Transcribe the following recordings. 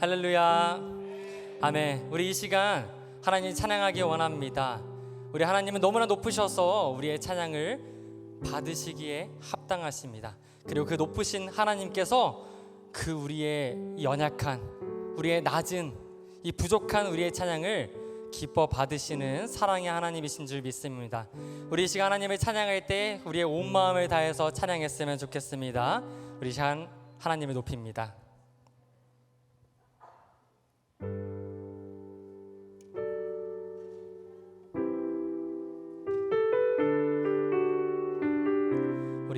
할렐루야. 아멘. 우리 이 시간 하나님 찬양하기 원합니다. 우리 하나님은 너무나 높으셔서 우리의 찬양을 받으시기에 합당하십니다. 그리고 그 높으신 하나님께서 그 우리의 연약한 우리의 낮은 이 부족한 우리의 찬양을 기뻐 받으시는 사랑의 하나님이신 줄 믿습니다. 우리 이 시간 하나님을 찬양할 때 우리의 온 마음을 다해서 찬양했으면 좋겠습니다. 우리 이 시간 하나님을 높입니다.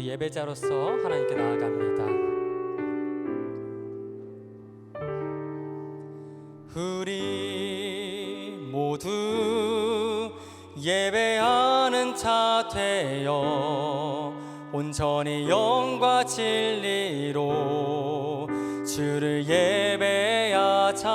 우리 예배자로서 하나님께 나아갑니다. 우리 모두 예배하는 자 되어 온전히 영과 진리로 주를 예배하자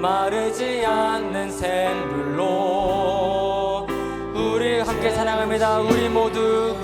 마르지 않는 샘물로 우리 함께 찬양합니다. 우리 모두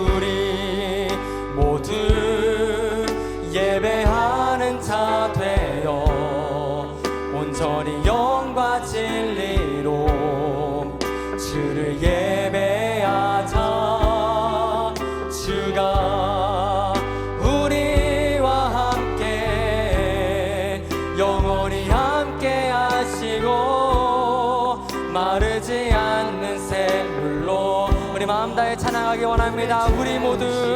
원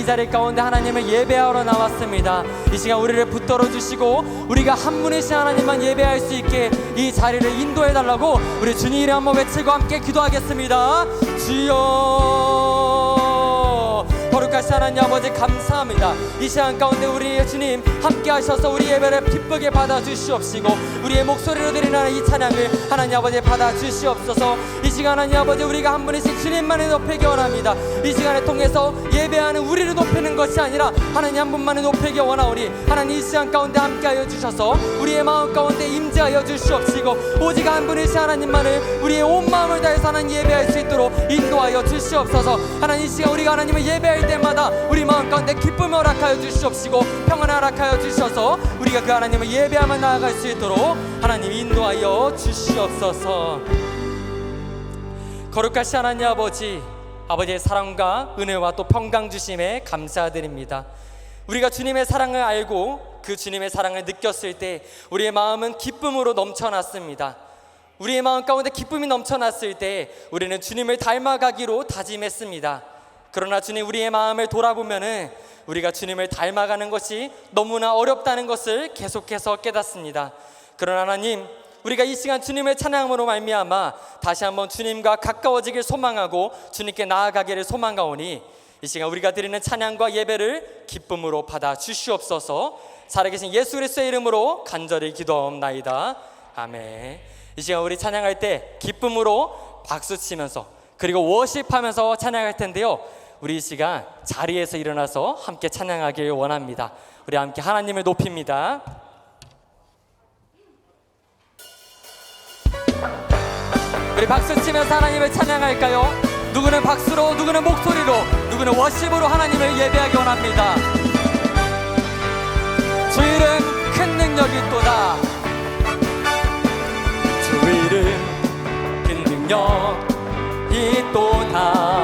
이 자리 가운데 하나님을 예배하러 나왔습니다. 이 시간 우리를 붙들어 주시고 우리가 한 분이신 하나님만 예배할 수 있게 이 자리를 인도해 달라고 우리 주님 이름 한번 외치고 함께 기도하겠습니다. 주여 거룩하신 하나님 아버지 감사합니다. 이 시간 가운데 우리의 주님 함께 하셔서 우리 예배를 기쁘게 받아 주시옵시고 우리의 목소리로 드리는 이 찬양을 하나님 아버지 받아 주시옵소서. 이 시간 하나님 아버지 우리가 한 분이신 주님만을 높이기 원합니다. 이 시간을 통해서 예배하는 우리를 높이는 것이 아니라 하나님 한 분만을 높이기 원하오니 하나님 이 시간 가운데 함께하여 주셔서 우리의 마음 가운데 임재하여 주시옵시고 오직 한 분이신 하나님만을 우리의 온 마음을 다해서 하나님 예배할 수 있도록 인도하여 주시옵소서. 하나님 이 시간 우리가 하나님을 예배할 때 마다 우리 마음 가운데 기쁨을 허락하여 주시옵시고 평안을 허락하여 주셔서 우리가 그 하나님을 예배하며 나아갈 수 있도록 하나님 인도하여 주시옵소서 거룩하신 하나님 아버지, 아버지의 사랑과 은혜와 또 평강 주심에 감사드립니다. 우리가 주님의 사랑을 알고 그 주님의 사랑을 느꼈을 때 우리의 마음은 기쁨으로 넘쳐났습니다. 우리의 마음 가운데 기쁨이 넘쳐났을 때 우리는 주님을 닮아가기로 다짐했습니다. 그러나 주님 우리의 마음을 돌아보면은 우리가 주님을 닮아가는 것이 너무나 어렵다는 것을 계속해서 깨닫습니다. 그러나 하나님 우리가 이 시간 주님의 찬양으로 말미암아 다시 한번 주님과 가까워지길 소망하고 주님께 나아가기를 소망하오니 이 시간 우리가 드리는 찬양과 예배를 기쁨으로 받아 주시옵소서. 살아계신 예수 그리스도의 이름으로 간절히 기도하옵나이다. 아멘. 이 시간 우리 찬양할 때 기쁨으로 박수 치면서 그리고 워십하면서 찬양할 텐데요. 우리 이 시간 자리에서 일어나서 함께 찬양하길 원합니다. 우리 함께 하나님을 높입니다. 우리 박수 치면서 하나님을 찬양할까요? 누구는 박수로, 누구는 목소리로, 누구는 워십으로 하나님을 예배하기 원합니다. 주 이름 큰 능력이 있도다. 주 이름 큰 능력이 있도다.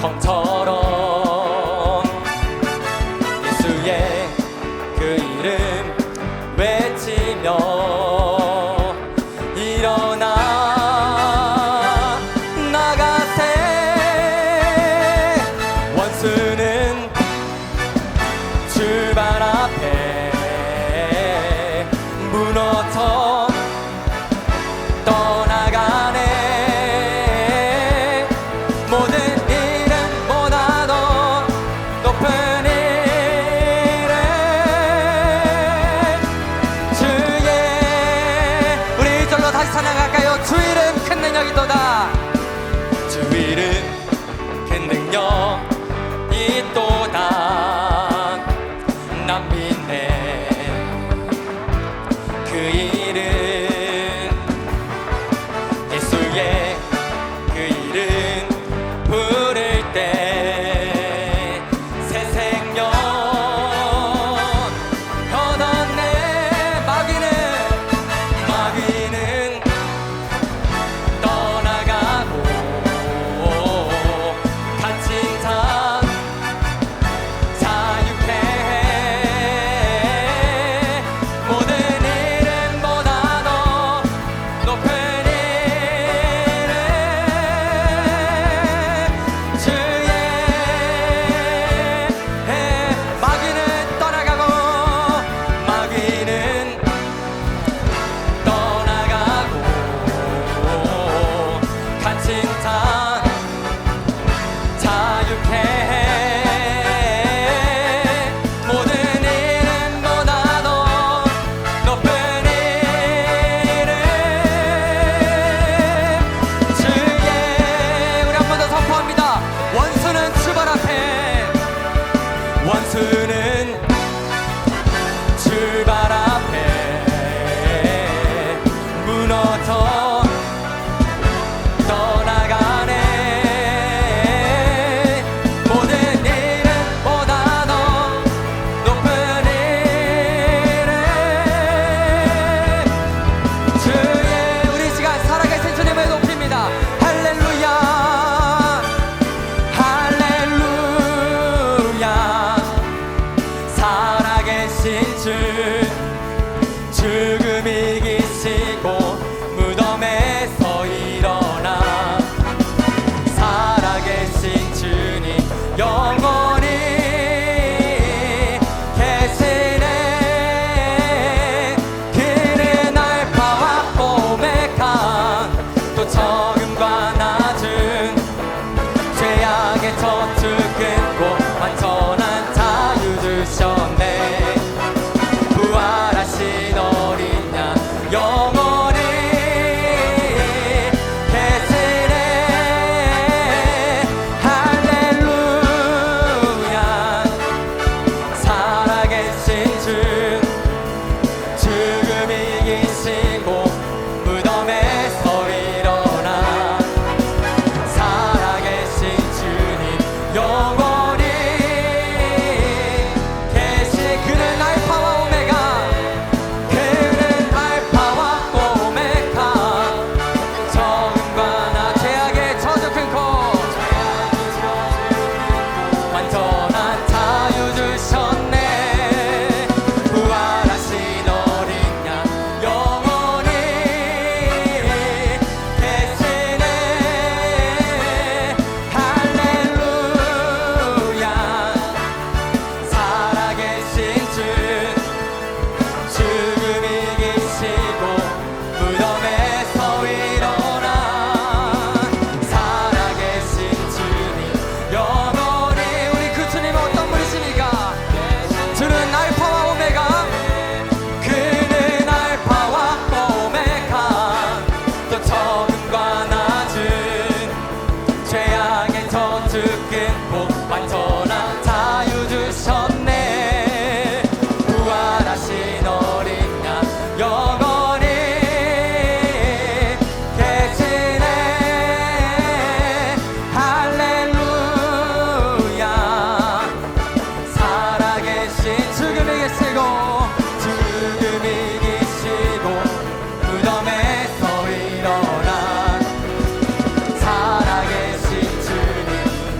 검처럼 주 이름 큰 능력이도다. 주 이름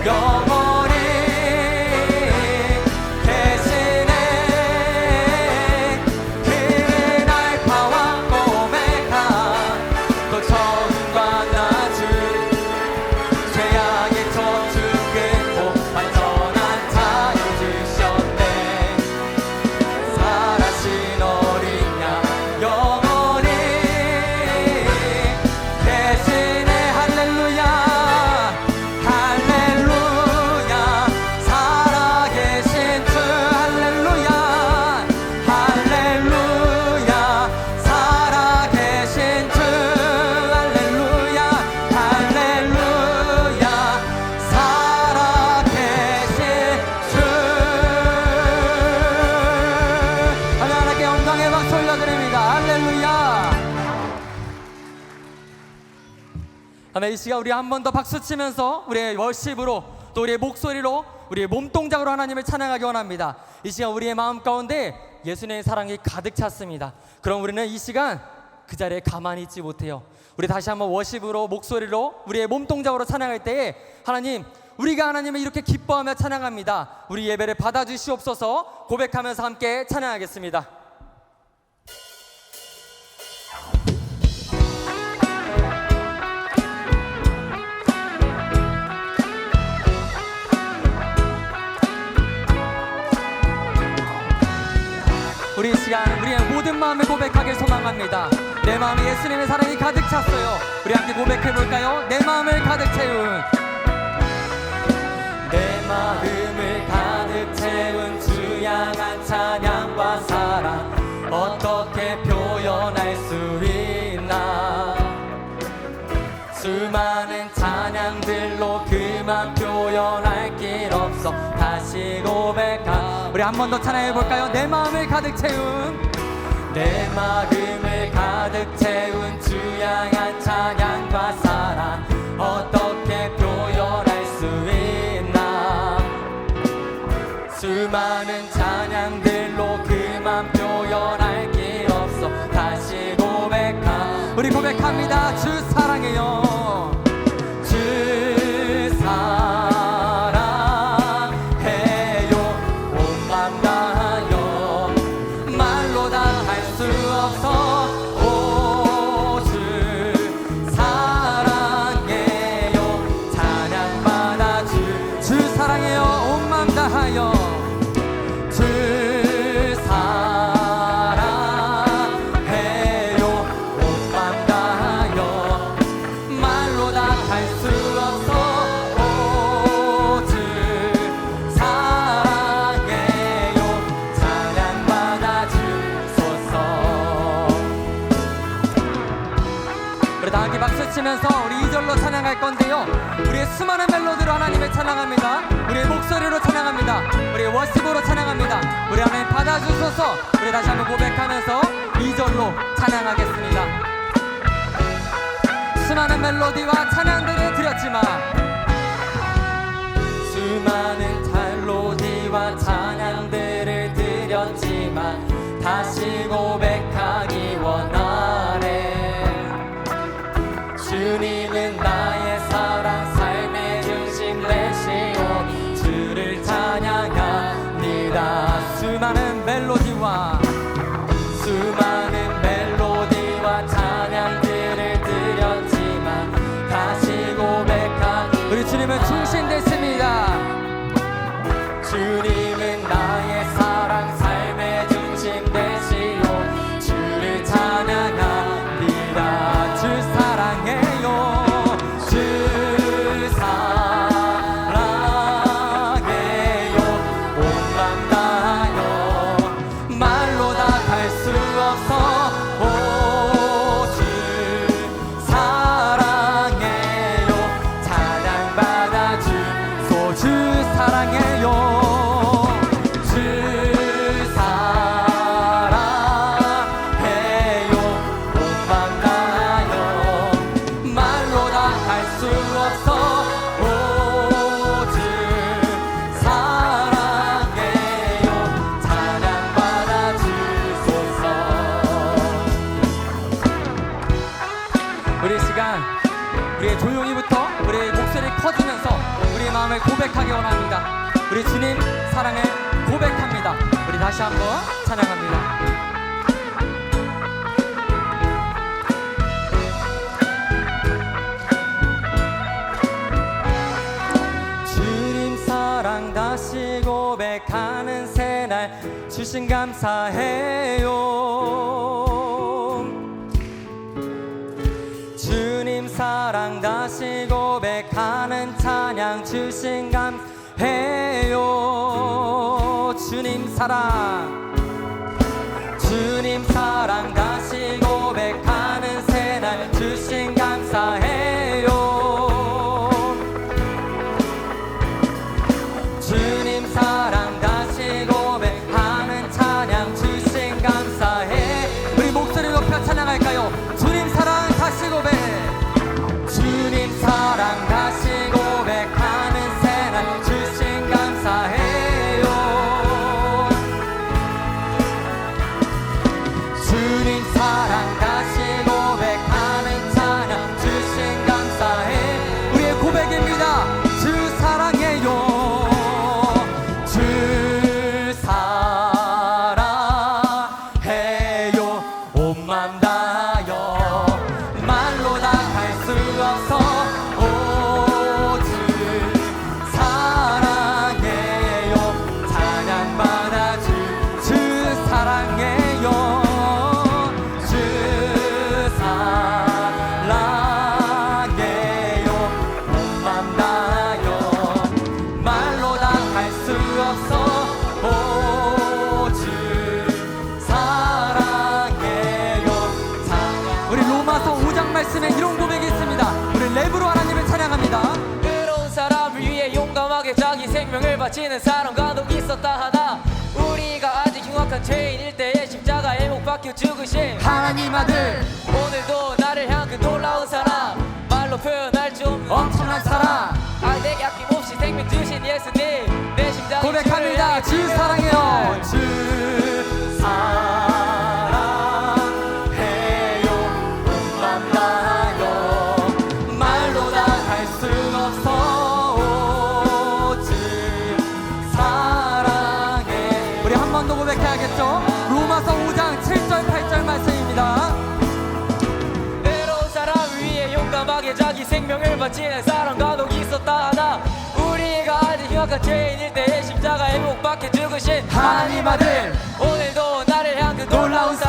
주 할렐루야 아멘 이 시간 우리 한 번 더 박수 치면서 우리의 월십으로 또 우리의 목소리로 우리의 몸동작으로 하나님을 찬양하기 원합니다. 이 시간 우리의 마음 가운데 예수님의 사랑이 가득 찼습니다. 그럼 우리는 이 시간 그 자리에 가만히 있지 못해요. 우리 다시 한번 워십으로 목소리로 우리의 몸동작으로 찬양할 때에 하나님 우리가 하나님을 이렇게 기뻐하며 찬양합니다. 우리 예배를 받아주시옵소서. 고백하면서 함께 찬양하겠습니다 우리 이 시간 우리의 모든 마음을 고백하길 소망합니다. 내 마음에 예수님의 사랑이 가득 찼어요. 우리 함께 고백해 볼까요? 내 마음을 가득 채운 내 마음을 가득 채운 주 향한 찬양과 사랑 어떻게 표현할 수 있나 수많은 찬양들로 그만 표현할 길 없어 다시 고백한 우리 한 번 더 찬양해 볼까요? 내 마음을 가득 채운. 내 마음을 가득 채운 주 향한 찬양과 사랑 어떻게 표현할 수 있나? 수많은 찬양들로 그만 표현할 길 없어 다시 고백한 우리 고백합니다. 주 사랑해요 목소리로 찬양합니다. 우리 워시고로 찬양합니다. 우리 하나님 받아주소서 우리 다시 한번 고백하면서 2절로 찬양하겠습니다. 수많은 멜로디와 찬양들을 드렸지만 そう 다시 한번 찬양합니다. 주님 사랑 다시 고백하는 새날 주신 감사해요 주님 사랑 다시 고백하는 찬양 주신 감해요. 주님 사랑 주님 사랑 다 격하게 자기 생명을 바치는 사람과도 있었다 하나 우리가 아직 흉악한 죄인일 때에 십자가에 못 박혀 죽으신 하나님 아들. 오늘도 나를 향한 그 놀라운 사랑. 말로 표현할 수 없는 엄청난 사랑. 아 내게 아낌없이 생명 주신 예수님 내 심장이 고백합니다. 주 사랑해요. 주 사랑. 지낸 사랑과 독 있었다 하나. 우리가 아직 흉악한 죄인일 때에 십자가에 못 박혀 죽으신 하나님 아들. 오늘도 나를 향해 그 놀라운 사랑.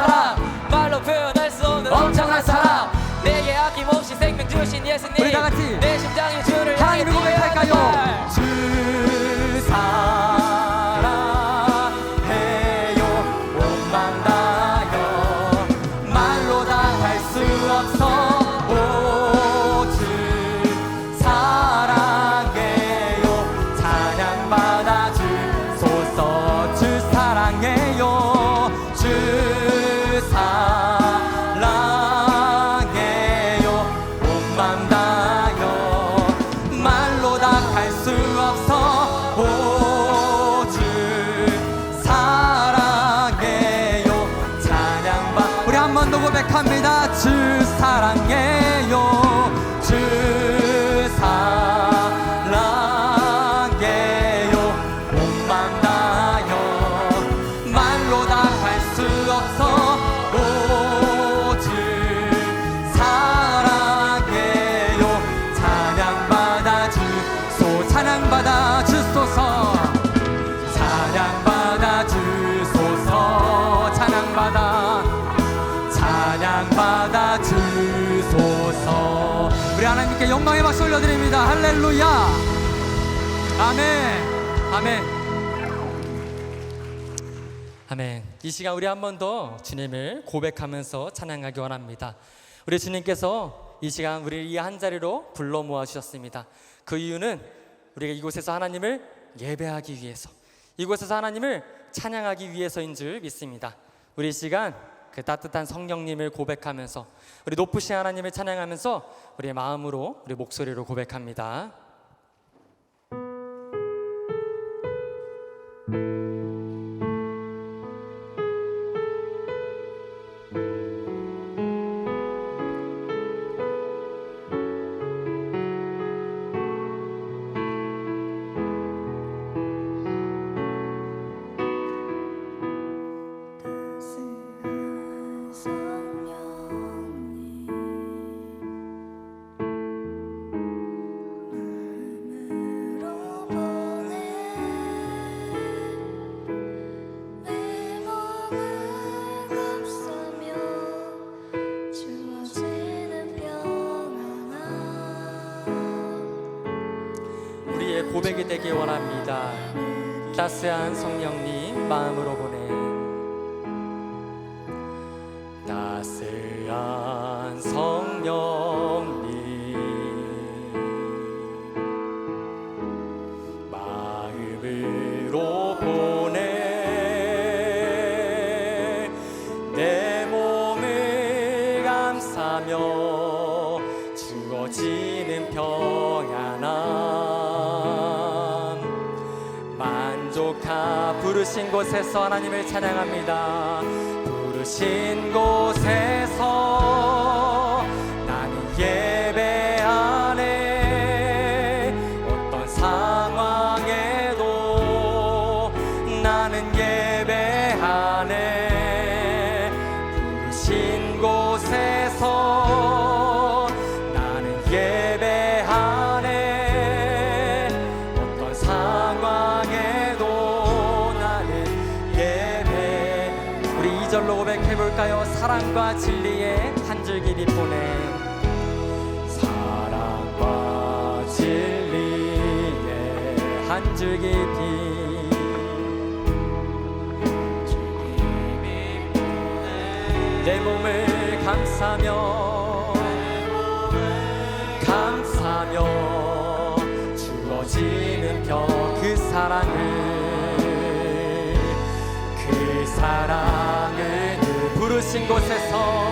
할렐루야. 아멘. 아멘. 아멘. 이 시간 우리 한 번 더 주님을 고백하면서 찬양하기 원합니다. 우리 주님께서 이 시간 우리를 이 한 자리로 불러 모아 주셨습니다. 그 이유는 우리가 이곳에서 하나님을 예배하기 위해서, 이곳에서 하나님을 찬양하기 위해서인 줄 믿습니다. 우리 이 시간 그 따뜻한 성령님을 고백하면서 우리 높으신 하나님을 찬양하면서 우리의 마음으로 우리 목소리로 고백합니다. 우리의 고백이 되길 원합니다. 따스한 성령님 마음으로 보내 따스한 성 부르신 곳에서 하나님을 찬양합니다. 부르신 곳에서 빛내 몸을 감싸며 감싸며 주어지는 벽그 사랑을 그 사랑을 그 부르신 곳에서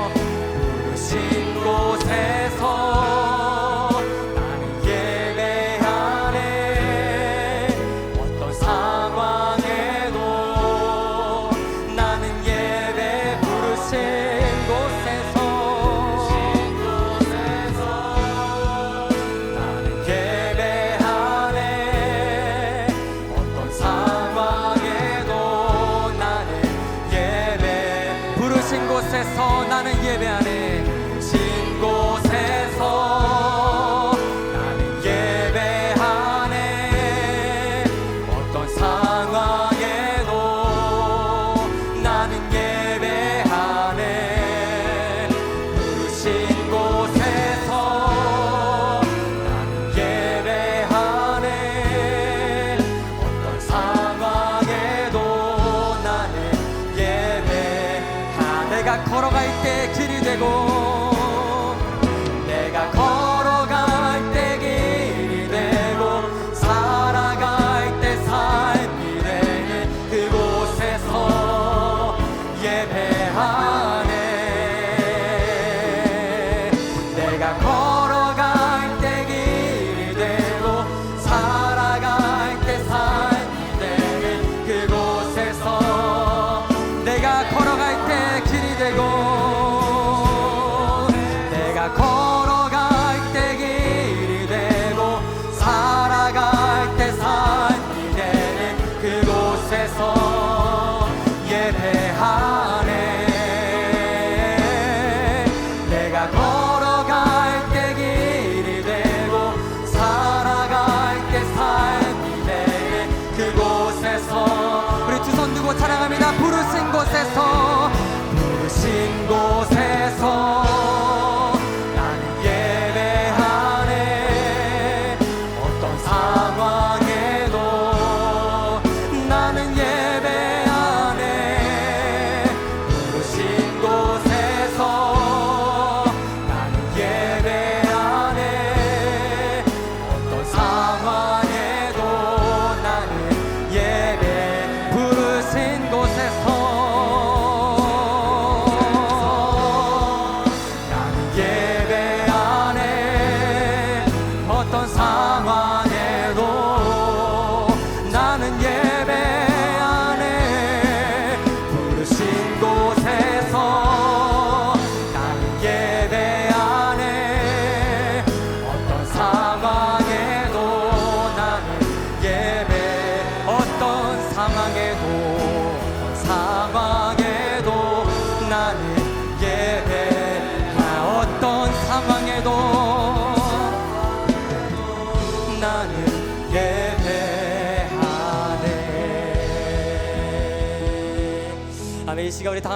내가 걸어갈 때 길이 되고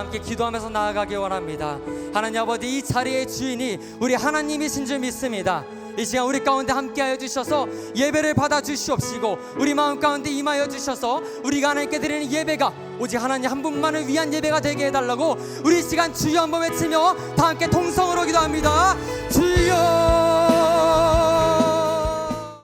함께 기도하면서 나아가기 원합니다. 하나님 아버지 이 자리의 주인이 우리 하나님이신 줄 믿습니다. 이 시간 우리 가운데 함께하여 주셔서 예배를 받아 주시옵시고 우리 마음 가운데 임하여 주셔서 우리가 하나님께 드리는 예배가 오직 하나님 한 분만을 위한 예배가 되게 해달라고 우리 이 시간 주여 한번 외치며 다 함께 통성으로 기도합니다. 주여